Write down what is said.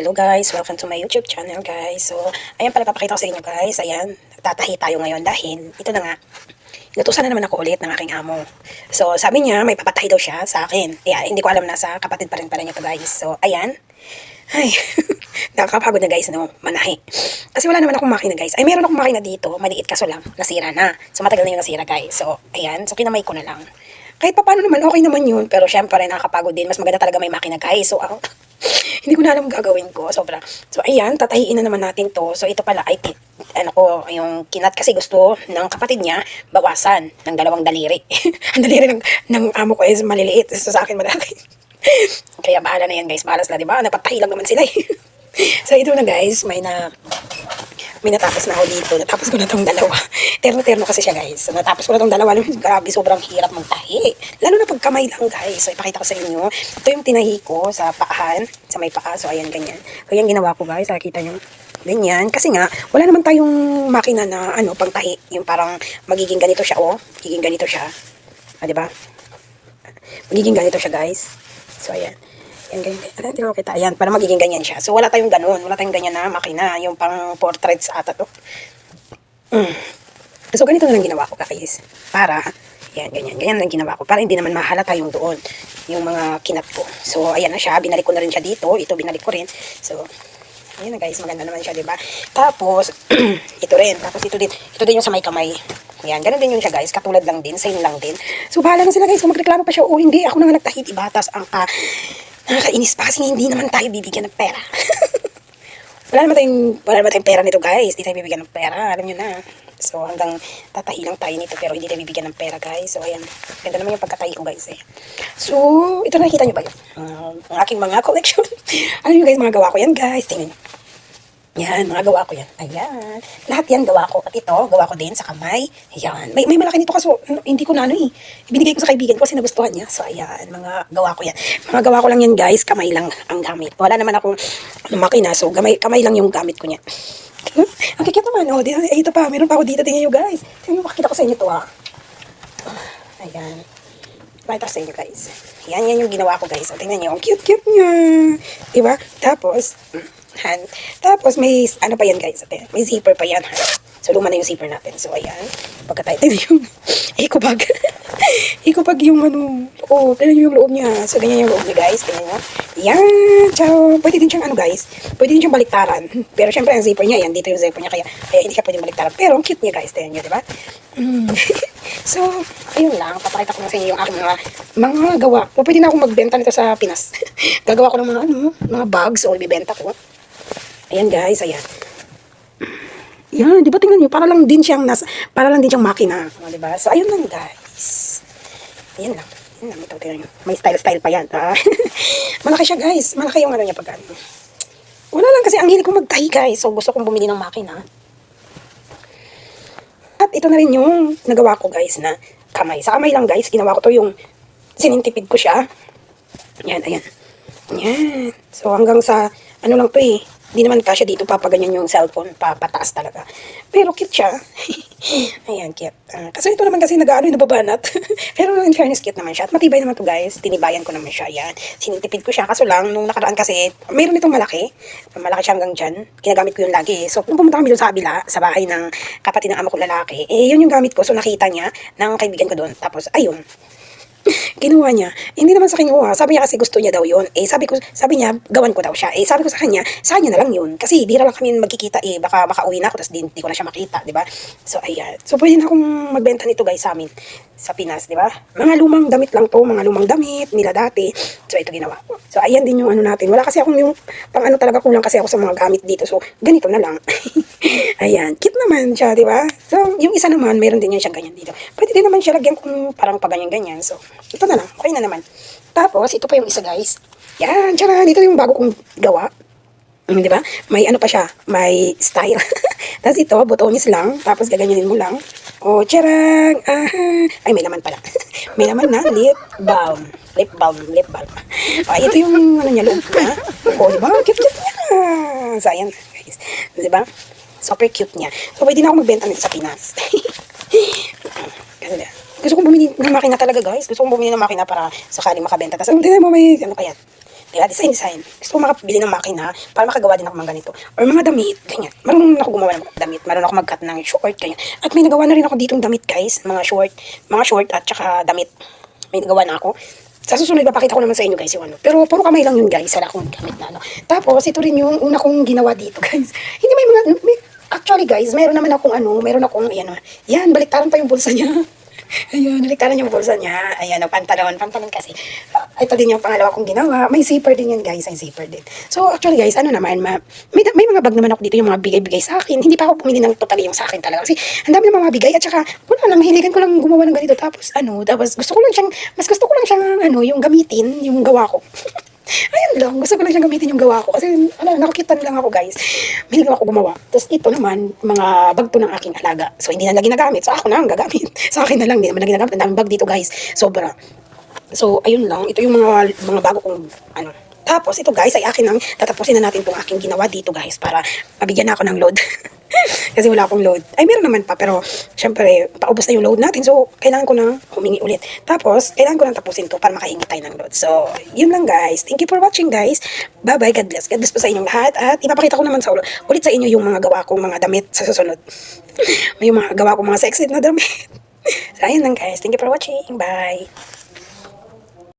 Hello guys, welcome to my YouTube channel guys. So, ayan pala papakita ko sa inyo guys. Ayan, tatahi tayo ngayon dahil ito na nga. Inutusan na naman ako ulit ng aking amo. So, sabi niya may papatahi daw siya sa akin. Kaya hindi ko alam na sa kapatid pa rin pala niya to guys. So, ayan. Ay, nakakapagod na guys, no? Manahi. Kasi wala naman akong makina guys. Ay, meron akong makina dito. Maliit kaso lang. Nasira na. So, matagal na yung nasira guys. So, ayan. So, kinamay ko na lang. Kahit pa paano naman, okay naman yun. Pero syempre, nakakapagod din. Mas maganda talaga may makina guys. So, ako, hindi ko na alam gagawin ko. Sobra. So, ayan, tatahiin na naman natin to. So, ito pala ay, ti- ano ko, yung kinat kasi gusto ng kapatid niya, bawasan ng dalawang daliri. Ang daliri ng, ng amo ko is maliliit. So, sa akin malaki. Kaya bahala na yan guys. Bahala sila, di ba? Napatahi lang naman sila eh. so, ito na guys. May na, may natapos na ako dito. Natapos ko na tong dalawa. Terno-terno kasi siya guys. So, natapos ko na tong dalawa. Grabe, sobrang hirap magtahi. Lalo na pag kamay lang guys. So ipakita ko sa inyo. Ito yung tinahi ko sa paahan. Sa may paa. So ayan, ganyan. So yan ginawa ko guys. Nakikita nyo. Ganyan. Kasi nga, wala naman tayong makina na ano, pangtahi. Yung parang magiging ganito siya. Oh, magiging ganito siya. Ah, di ba? Magiging ganito siya guys. So ayan. Yan, ganyan. Ano, hindi ko kita. Ayan, para magiging ganyan siya. So, wala tayong ganun. Wala tayong ganyan na makina. Yung pang portraits ata to. Mm. So, ganito na lang ginawa ko, guys. Para, yan, ganyan. Ganyan lang ginawa ko. Para hindi naman mahalata yung doon. Yung mga kinat ko. So, ayan na siya. Binalik ko na rin siya dito. Ito, binalik ko rin. So, ayan na guys. Maganda naman siya, diba? Tapos, ito rin. Tapos, ito din. Ito din yung sa may kamay. Yan, ganun din yun siya guys. Katulad lang din. Same lang din. So, bahala na sila guys. Kung magreklamo pa siya o hindi. Ako na nga nagtahit. Ibatas ang ka... Nakakainis pa kasi hindi naman tayo bibigyan ng pera. wala naman tayong, wala naman tayong pera nito guys. Hindi tayo bibigyan ng pera. Alam nyo na. So hanggang tatahi lang tayo nito pero hindi tayo bibigyan ng pera guys. So ayan. Ganda naman yung pagkatahi ko guys eh. So ito nakikita nyo ba yun? Um, ang aking mga collection. Alam nyo guys mga gawa ko yan guys. Tingnan nyo. Yan, mga gawa ko yan. Ayan. Lahat yan gawa ko. At ito, gawa ko din sa kamay. Ayan. May, may malaki nito kaso ano, hindi ko na ano eh. Ibinigay ko sa kaibigan ko kasi nagustuhan niya. So, ayan. Mga gawa ko yan. Mga gawa ko lang yan guys. Kamay lang ang gamit. Wala naman akong makina. So, gamay, kamay lang yung gamit ko niya. Hmm? Ang kikit naman. Oh, di, eh, ito pa. Meron pa ako dito. Tingnan nyo guys. Tingnan nyo. Makikita ko sa inyo to ah. Ayan. Pakita ko sa inyo guys. Yan, yan yung ginawa ko guys. O, tingnan nyo. Ang cute-cute niya. Diba? Tapos, hand. Tapos may, ano pa yan guys, may zipper pa yan. ha? So, luma na yung zipper natin. So, ayan. Pagka-tight yung eco bag. eco bag yung ano, loob. Tignan yung loob niya. So, ganyan yung loob niya guys. Tignan nyo. Yan. Ciao. Pwede din siyang ano guys. Pwede din siyang baliktaran. Pero syempre, ang zipper niya, yan. Dito yung zipper niya. Kaya, kaya hindi siya pwede baliktaran. Pero, ang cute niya guys. Tignan nyo, di ba? Mm. so, ayun lang. Papakita ko na sa inyo yung aking mga, mga gawa. O, pwede na akong magbenta nito sa Pinas. Gagawa ko ng mga, ano, mga bags o ibibenta ko. Ayan guys, ayan. Yan, di ba tingnan nyo, para lang din siyang nasa, para lang din siyang makina. Di ba? So, ayun lang guys. Ayan lang. Ayan lang, ito, tingnan. May style-style pa yan. Ah. Malaki siya guys. Malaki yung ano niya pag ano. Wala lang kasi ang hilig ko magtahi guys. So, gusto kong bumili ng makina. At ito na rin yung nagawa ko guys na kamay. Sa kamay lang guys, ginawa ko to yung sinintipid ko siya. Yan, ayan. Yan. So hanggang sa, ano lang to eh, hindi naman kasya dito papaganyan yung cellphone, papataas talaga. Pero cute siya. ayan, cute. Ah, kasi ito naman kasi nag-ano yung nababanat. Pero in fairness, cute naman siya. At matibay naman to guys. Tinibayan ko naman siya. Yan. Sinintipid ko siya. Kaso lang, nung nakaraan kasi, mayroon itong malaki. Malaki siya hanggang dyan. Ginagamit ko yun lagi. So, nung pumunta kami doon sa abila, sa bahay ng kapatid ng amo ko lalaki, eh, yun yung gamit ko. So, nakita niya ng kaibigan ko doon. Tapos, ayun, Kinuha niya. Hindi naman sa kinuha. Sabi niya kasi gusto niya daw yun. Eh, sabi ko, sabi niya, gawan ko daw siya. Eh, sabi ko sa kanya, sa kanya na lang yun. Kasi bira lang kami magkikita eh. Baka makauwi na ako, tapos di, di ko na siya makita, di ba? So, ayan. So, pwede na akong magbenta nito guys sa amin. Sa Pinas, di ba? Mga lumang damit lang to. Mga lumang damit nila dati. So, ito ginawa. So, ayan din yung ano natin. Wala kasi akong yung, pang ano talaga, kulang kasi ako sa mga gamit dito. So, ganito na lang. ayan. Cute naman siya, di ba? So, yung isa naman, meron din yan siya ganyan dito. Pwede din naman siya lagyan kung parang paganyan-ganyan. So, ito na lang. Okay na naman. Tapos, ito pa yung isa, guys. Yan, tsaran. Ito yung bago kong gawa. Mm, di ba? May ano pa siya, may style. Tapos ito, butonis lang. Tapos gaganyanin mo lang. O, tiyarang! Aha! Ay, may laman pala. may laman na lip balm. Lip balm, lip balm. Ay, ito yung ano niya, loob niya. O, di ba? Cute, cute niya. So, guys. Di ba? Super cute niya. So, pwede na ako magbenta nito sa Pinas. Kasi, gusto kong bumili ng makina talaga, guys. Gusto kong bumili ng makina para sakaling makabenta. Tapos, ang tingnan mo, may ano. Kaya design design. Gusto ko makabili ng makina para makagawa din ako mga ganito. Or mga damit, ganyan. Marunong ako gumawa ng damit. Marunong ako mag-cut ng short, ganyan. At may nagawa na rin ako ditong damit, guys. Mga short, mga short at saka damit. May nagawa na ako. Sa susunod, papakita ko naman sa inyo, guys, yung ano. Pero puro kamay lang yun, guys. Wala akong gamit na, ano. Tapos, ito rin yung una kong ginawa dito, guys. Hindi may mga, may, actually, guys, meron naman akong ano, meron akong, yan, oh. yan, baliktaran pa yung bulsa niya. Ayun, naliktaran yung bulsa niya. Ayan, oh, pantalon. Pantalon kasi. Ah, ito din yung pangalawa kong ginawa. May zipper din yan, guys. May zipper din. So, actually, guys, ano naman, ma may, may mga bag naman ako dito yung mga bigay-bigay sa akin. Hindi pa ako pumili ng totally yung sa akin talaga. Kasi, ang dami ng mga bigay. At saka, wala lang, mahiligan ko lang gumawa ng ganito. Tapos, ano, tapos gusto ko lang siyang, mas gusto ko lang siyang, ano, yung gamitin, yung gawa ko. Ayun lang, gusto ko lang siyang gamitin yung gawa ko. Kasi, ano, nakukitan lang ako, guys. Mahilig ako gumawa. Tapos, ito naman, mga bag to ng aking alaga. So, hindi na lang ginagamit. So, ako na ang gagamit. Sa akin na lang, hindi naman na ginagamit. Ang daming bag dito, guys. Sobra. So, ayun lang. Ito yung mga, mga bago kong, ano. Tapos, ito guys, ay akin ang tatapusin na natin itong aking ginawa dito, guys, para mabigyan na ako ng load. Kasi wala akong load. Ay, meron naman pa, pero, syempre, paubos na yung load natin. So, kailangan ko na humingi ulit. Tapos, kailangan ko na tapusin to para makahingi tayo ng load. So, yun lang, guys. Thank you for watching, guys. Bye-bye. God bless. God bless po sa inyong lahat. At ipapakita ko naman sa ulo, ulit sa inyo yung mga gawa kong mga damit sa susunod. May mga gawa kong mga sexy na damit. so, ayun lang, guys. Thank you for watching. Bye.